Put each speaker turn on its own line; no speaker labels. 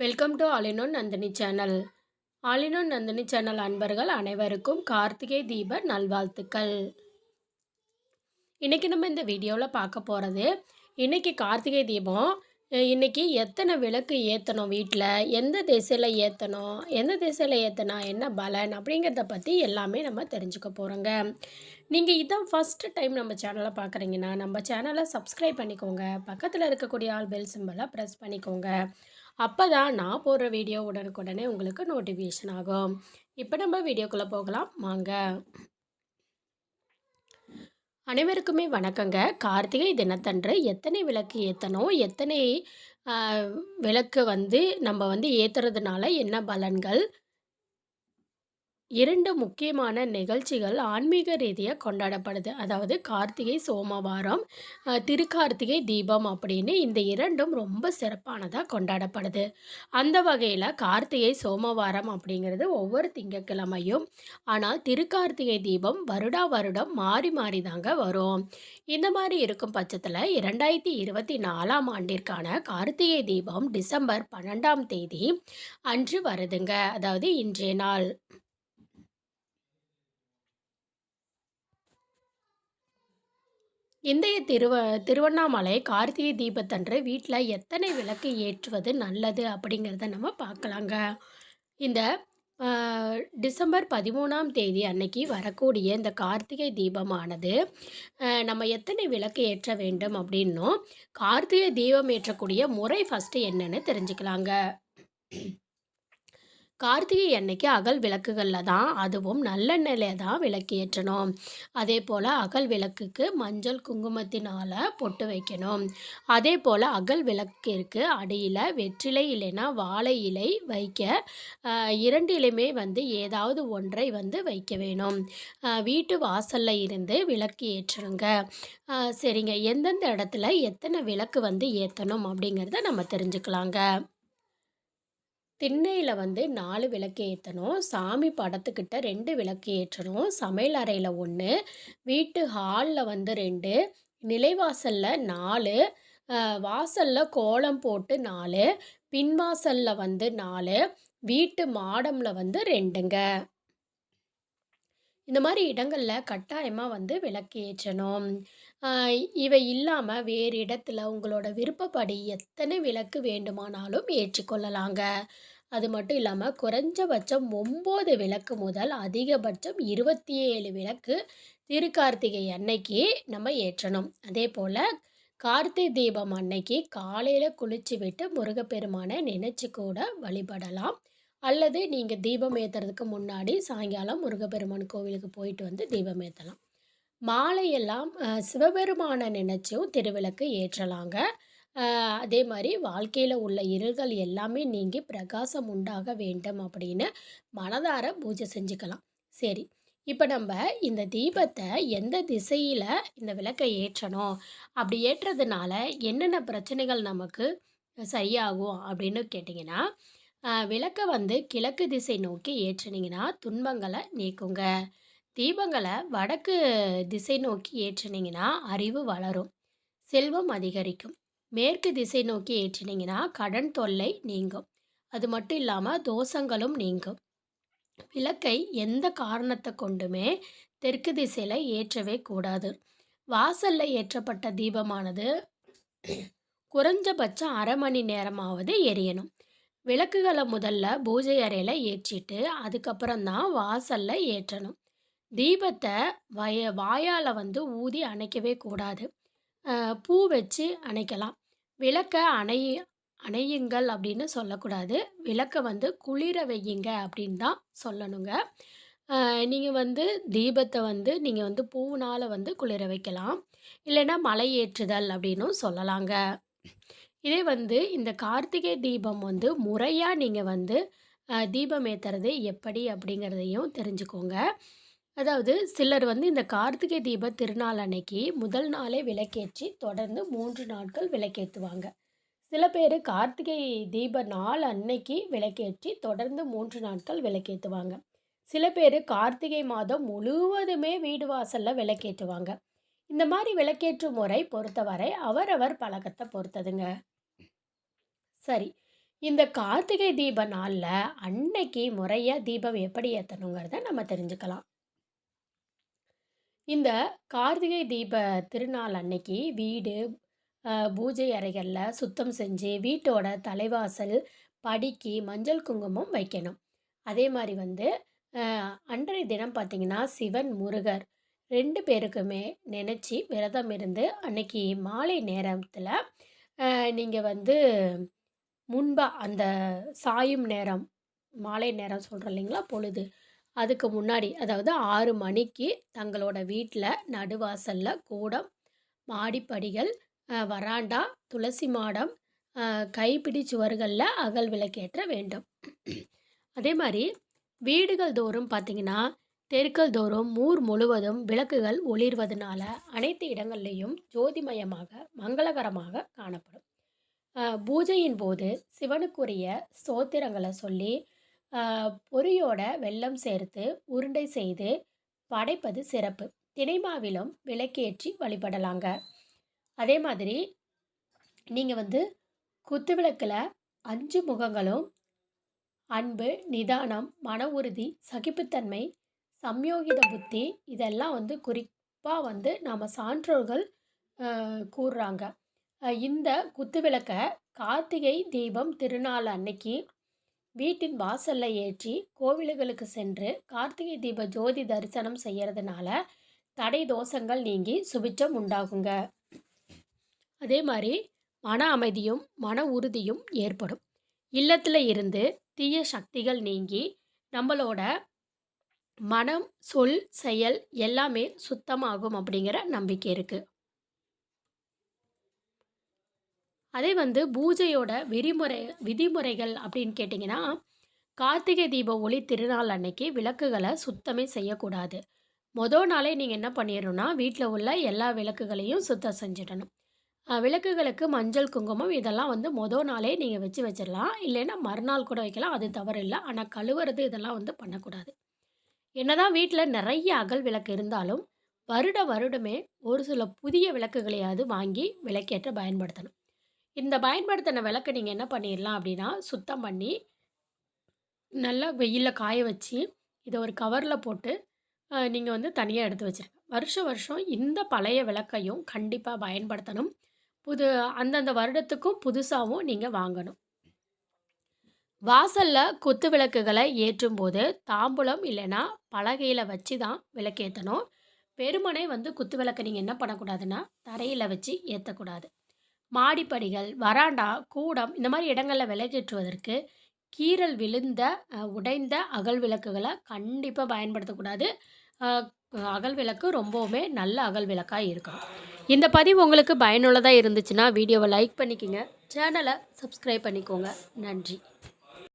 Welcome to all in one Nandini channel. All in one Nandini channel அன்பர்கள் அனைவருக்கும் கார்த்திகை தீப நல்வாழ்த்துக்கள். இன்றைக்கி நம்ம இந்த வீடியோவில் பார்க்க போகிறது இன்றைக்கி கார்த்திகை தீபம் இன்றைக்கி இன்னைக்கு எத்தனை விளக்கு ஏற்றணும் வீட்டில் எந்த திசையில் ஏற்றணும் எந்த திசையில் ஏற்றினா என்ன பலன் அப்படிங்கிறத பற்றி எல்லாமே நம்ம தெரிஞ்சுக்க போகிறோங்க நீங்கள் இதான் ஃபஸ்ட்டு டைம் நம்ம சேனலை பார்க்குறீங்கன்னா நம்ம சேனலை சப்ஸ்கிரைப் பண்ணிக்கோங்க. பக்கத்தில் இருக்கக்கூடிய ஆல் பெல் சிம்பலை ப்ரெஸ் பண்ணிக்கோங்க. அப்போ தான் நான் போடுற வீடியோ உடனுக்குடனே உங்களுக்கு நோட்டிஃபிகேஷன் ஆகும். இப்போ நம்ம வீடியோக்குள்ளே போகலாம். வாங்க. அனைவருக்குமே வணக்கங்க. கார்த்திகை தினத்தன்று எத்தனை விளக்கு ஏற்றணும் எத்தனை விளக்கு வந்து நம்ம வந்து ஏற்றுறதுனால என்ன பலன்கள்? இரண்டு முக்கியமான நிகழ்ச்சிகள் ஆன்மீக ரீதியாக கொண்டாடப்படுது. அதாவது கார்த்திகை சோமவாரம் திருக்கார்த்திகை தீபம் அப்படின்னு இந்த இரண்டும் ரொம்ப சிறப்பானதாக கொண்டாடப்படுது. அந்த வகையில் கார்த்திகை சோமவாரம் அப்படிங்கிறது ஒவ்வொரு திங்கட்கிழமையும் ஆனால் திருக்கார்த்திகை தீபம் வருடா வருடம் மாறி மாறி தாங்க வரும். இந்த மாதிரி இருக்கும் பட்சத்தில் இரண்டாயிரத்தி இருபத்தி நாலாம் ஆண்டிற்கான கார்த்திகை தீபம் டிசம்பர் பன்னெண்டாம் தேதி அன்று வருதுங்க. அதாவது இன்றைய நாள். இன்றைய திருவ திருவண்ணாமலை கார்த்திகை தீபத்தன்று வீட்டில் எத்தனை விளக்கு ஏற்றுவது நல்லது அப்படிங்கிறத நம்ம பார்க்கலாங்க. இந்த டிசம்பர் பதிமூணாம் தேதி அன்னைக்கு வரக்கூடிய இந்த கார்த்திகை தீபமானது நம்ம எத்தனை விளக்கு ஏற்ற வேண்டும் அப்படின்னும் கார்த்திகை தீபம் ஏற்றக்கூடிய முறை ஃபஸ்ட்டு என்னன்னு தெரிஞ்சுக்கலாங்க. கார்த்திகை அன்னைக்கு அகல் விளக்குகளில் தான் அதுவும் நல்லெண்ணெயில தான் விளக்கு ஏற்றணும். அதே போல் அகல் விளக்குக்கு மஞ்சள் குங்குமத்தினால் பொட்டு வைக்கணும். அதே போல் அகல் விளக்கிற்கு அடியில் வெற்றிலை இல்லைன்னா வாழை இலை வைக்க இரண்டிலுமே வந்து ஏதாவது ஒன்றை வந்து வைக்க வேணும். வீட்டு வாசலில் இருந்து விளக்கு ஏற்றணுங்க. சரிங்க. எந்தெந்த இடத்துல எத்தனை விளக்கு வந்து ஏற்றணும் அப்படிங்கிறத நம்ம தெரிஞ்சுக்கலாங்க. திண்ணையில் வந்து நாலு விளக்கு ஏற்றணும் சாமி படத்துக்கிட்ட ரெண்டு விளக்கு ஏற்றணும். சமையல் அறையில் ஒன்று வீட்டு ஹாலில் வந்து ரெண்டு நிலைவாசலில் நாலு வாசலில் கோலம் போட்டு நாலு பின்வாசலில் வந்து நாலு வீட்டு மாடமில் வந்து ரெண்டுங்க. இந்த மாதிரி இடங்களில் கட்டாயமாக வந்து விளக்கு ஏற்றணும் இவை இல்லாமல் வேறு இடத்துல உங்களோட விருப்பப்படி எத்தனை விளக்கு வேண்டுமானாலும் ஏற்றிக்கொள்ளலாங்க. அது மட்டும் இல்லாமல் குறைஞ்சபட்சம் ஒம்பது விளக்கு முதல் அதிகபட்சம் இருபத்தி ஏழு விளக்கு திருக்கார்த்திகை அன்னைக்கு நம்ம ஏற்றணும். அதே போல் கார்த்திகை தீபம் அன்னைக்கு காலையில் குளிச்சு விட்டு முருகப்பெருமானை நினச்சி கூட வழிபடலாம். அல்லது நீங்கள் தீபம் ஏற்றுறதுக்கு முன்னாடி சாயங்காலம் முருகப்பெருமான் கோவிலுக்கு போயிட்டு வந்து தீபம் ஏற்றலாம் மாலையெல்லாம் சிவபெருமானை நினச்சும் திருவிளக்கு ஏற்றலாங்க. அதே மாதிரி வாழ்க்கையில் உள்ள இருள்கள் எல்லாமே நீங்கி பிரகாசம் உண்டாக வேண்டும் அப்படின்னு மனதார பூஜை செஞ்சுக்கலாம். சரி இப்போ நம்ம இந்த தீபத்தை எந்த திசையில் இந்த விளக்கை ஏற்றணும்? அப்படி ஏற்றுறதுனால என்னென்ன பிரச்சனைகள் நமக்கு சரியாகும் அப்படின்னு கேட்டிங்கன்னா விளக்கை வந்து கிழக்கு திசை நோக்கி ஏற்றுனீங்கன்னா துன்பங்களை நீக்குங்க. தீபங்களை வடக்கு திசை நோக்கி ஏற்றுனீங்கன்னா அறிவு வளரும் செல்வம் அதிகரிக்கும். மேற்கு திசை நோக்கி ஏற்றுனீங்கன்னா கடன் தொல்லை நீங்கும். அது மட்டும் இல்லாமல் தோஷங்களும் நீங்கும். விளக்கை எந்த காரணத்தை கொண்டுமே தெற்கு திசையில் ஏற்றவே கூடாது. வாசலில் ஏற்றப்பட்ட தீபமானது குறைஞ்சபட்சம் அரை மணி நேரமாவது எரியணும். விளக்குகளை முதல்ல பூஜை அறையில் ஏற்றிட்டு அதுக்கப்புறம் தான் வாசலில் ஏற்றணும். தீபத்தை வய வாயால் வந்து ஊதி அணைக்கவே கூடாது. பூ வச்சு அணைக்கலாம். விளக்கை அணை அணையுங்கள் அப்படின்னு சொல்லக்கூடாது. விளக்கை வந்து குளிர வையுங்க அப்படின்னு தான் சொல்லணுங்க. நீங்கள் வந்து தீபத்தை வந்து நீங்கள் வந்து பூவினால் வந்து குளிர வைக்கலாம். இல்லைன்னா மலை ஏற்றுதல் அப்படின்னும் சொல்லலாங்க. இதே வந்து இந்த கார்த்திகை தீபம் வந்து முறையாக நீங்கள் வந்து தீபம் ஏற்றுறது எப்படி அப்படிங்கிறதையும் தெரிஞ்சுக்கோங்க. அதாவது சிலர் வந்து இந்த கார்த்திகை தீப திருநாள் அன்னைக்கு முதல் நாளே விளக்கேற்றி தொடர்ந்து மூன்று நாட்கள் விளக்கேற்றுவாங்க சில பேர் கார்த்திகை தீப நாள் அன்னைக்கு விளக்கேற்றி தொடர்ந்து மூன்று நாட்கள் விளக்கேற்றுவாங்க சில பேர் கார்த்திகை மாதம் முழுவதுமே வீடு வாசலில் விளக்கேற்றுவாங்க. இந்த மாதிரி விளக்கேற்றும் முறை பொறுத்தவரை அவரவர் பழக்கத்தை பொறுத்ததுங்க சரி இந்த கார்த்திகை தீப நாளில் அன்னைக்கு முறையாக தீபம் எப்படி ஏற்றணுங்கிறத நம்ம தெரிஞ்சுக்கலாம். இந்த கார்த்திகை தீப திருநாள் அன்னைக்கு வீடு, பூஜை அறைகளில் சுத்தம் செஞ்சு, வீட்டோட தலைவாசல், படிக்கு மஞ்சள் குங்குமம் வைக்கணும். அதே மாதிரி வந்து அன்றைய தினம் பார்த்தீங்கன்னா, சிவன், முருகர் ரெண்டு பேருக்குமே நினச்சி விரதம் இருந்து, அன்னைக்கு மாலை நேரத்தில் நீங்கள் வந்து முன்பா அந்த சாயும் நேரம், மாலை நேரம் சொல்கிறோம் இல்லைங்களா? பொழுது. அதுக்கு முன்னாடி அதாவது ஆறு மணிக்கு தங்களோட வீட்டில் நடுவாசலில் கூடம், மாடிப்படிகள், வராண்டா, துளசி மாடம், கைப்பிடி சுவர்களில் அகல் விளக்கேற்ற வேண்டும். அதே மாதிரி வீடுகள் தோறும் பார்த்தீங்கன்னா, தெருக்கள் தோறும் ஊர் முழுவதும் விளக்குகள் ஒளிர்வதனால, அனைத்து இடங்கள்லையும் ஜோதிமயமாக, மங்களகரமாக காணப்படும். பூஜையின் போது சிவனுக்குரிய ஸ்தோத்திரங்களை சொல்லி, பொரியோட வெள்ளம் சேர்த்து உருண்டை செய்து படைப்பது சிறப்பு. தினை மாவிலும் விளக்கேற்றி வழிபடலாங்க. அதே மாதிரி நீங்கள் வந்து குத்து விளக்கில் அஞ்சு முகங்களும் அன்பு, நிதானம், மன உறுதி, சகிப்புத்தன்மை, சம்யோகித புத்தி இதெல்லாம் வந்து குறிப்பாக வந்து நாம் சான்றோர்கள் கூறுறாங்க. இந்த குத்துவிளக்க கார்த்திகை தீபம் திருநாள் அன்னைக்கு வீட்டின் வாசல்ல ஏற்றி, கோவிலுகளுக்கு சென்று கார்த்திகை தீப ஜோதி தரிசனம் செய்கிறதுனால தடை தோஷங்கள் நீங்கி சுபிச்சம் உண்டாகுங்க. அதே மாதிரி மன அமைதியும், மன உறுதியும் ஏற்படும். இல்லத்தில் இருந்து தீய சக்திகள் நீங்கி, நம்மளோட மனம், சொல், செயல் எல்லாமே சுத்தமாகும் அப்படிங்கிற நம்பிக்கை இருக்குது அதே வந்து பூஜையோட விரிமுறை விதிமுறைகள் அப்படின்னு கேட்டிங்கன்னா கார்த்திகை தீப ஒளி திருநாள் அன்னைக்கு விளக்குகளை சுத்தமே செய்யக்கூடாது. மொதல் நாளே நீங்கள் என்ன பண்ணிடணும்னா வீட்டில் உள்ள எல்லா விளக்குகளையும் சுத்தம் செஞ்சிடணும். விளக்குகளுக்கு மஞ்சள், குங்குமம் இதெல்லாம் வந்து மொதல் நாளே நீங்கள் வச்சு வச்சிடலாம் இல்லைன்னா மறுநாள் கூட வைக்கலாம். அது தவறு இல்லை ஆனால் கழுவுறது இதெல்லாம் வந்து பண்ணக்கூடாது. என்னதான் வீட்டில் நிறைய அகல் விளக்கு இருந்தாலும், வருட வருடமே ஒரு சில புதிய விளக்குகளையாவது வாங்கி விளக்கேற்ற பயன்படுத்தணும். இந்த பயன்படுத்தின விளக்கு நீங்கள் என்ன பண்ணிடலாம் அப்படின்னா, சுத்தம் பண்ணி, நல்லா வெயிலில் காய வச்சு, இதை ஒரு கவரில் போட்டு, நீங்கள் வந்து தனியாக எடுத்து வச்சுருங்க. வருஷம் வருஷம் இந்த பழைய விளக்கையும் கண்டிப்பாக பயன்படுத்தணும். புது அந்தந்த வருடத்துக்கும் புதுசாகவும் நீங்கள் வாங்கணும். வாசல்ல குத்து விளக்குகள ஏற்றும்போது, தாம்பூலம் இல்லைன்னா பலகையில் வச்சு தான் விளக்கேற்றணும் வெறுமனே வந்து குத்து விளக்கு நீங்கள் என்ன பண்ணக்கூடாதுன்னா, தரையில் வச்சு ஏற்றக்கூடாது மாடிப்படிகள், வராண்டா, கூடம் இந்த மாதிரி இடங்களில் விளக்கேற்றுவதற்கு கீறல் விழுந்த, உடைந்த அகல் விளக்குகளை கண்டிப்பாக பயன்படுத்தக்கூடாது. அகல் விளக்கு ரொம்பவுமே நல்ல அகல் விளக்காக இருக்கும் இந்த பதிவு உங்களுக்கு பயனுள்ளதாக இருந்துச்சுன்னா, வீடியோவை லைக் பண்ணிக்கோங்க சேனலை சப்ஸ்கிரைப் பண்ணிக்கோங்க. நன்றி.